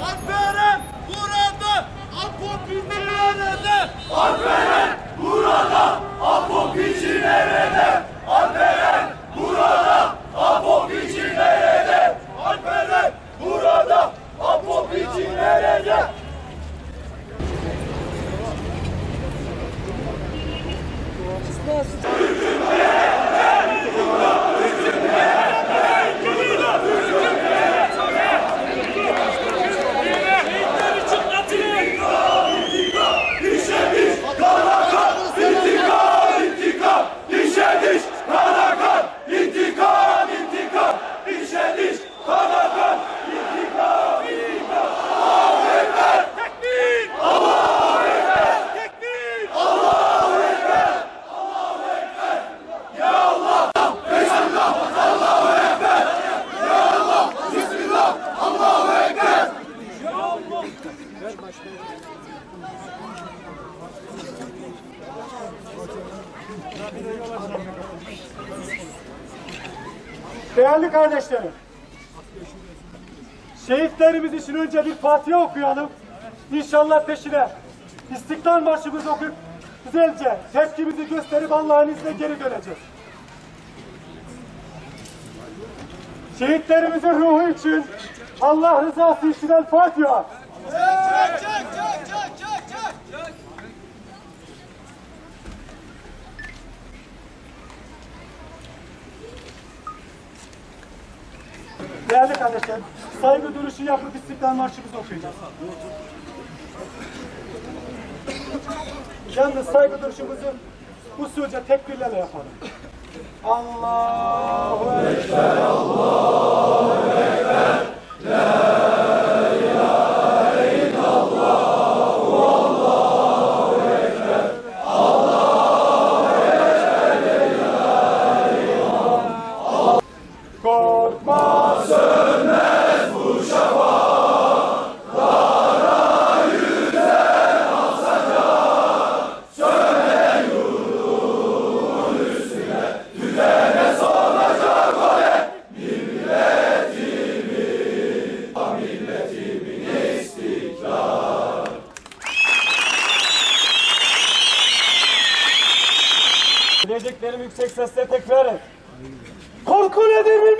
Alperen burada! Apo Alperen burada! Değerli kardeşlerim, şehitlerimiz için önce bir Fatiha okuyalım. İnşallah peşine İstiklal Marşımızı okuyup güzelce tepkimizi gösterip Allah'ın izniyle geri döneceğiz. Şehitlerimizin ruhu için Allah rızası için El Fatiha. Değerli kardeşler, saygı duruşu yapıp İstiklal Marşımızı okuyacağız. Yalnız saygı duruşumuzu usulca tekbirlerle yapalım. Allahu Ekber, Korkma Diyeceklerimi yüksek sesle tekrar et. Korku nedir bilmeyiz.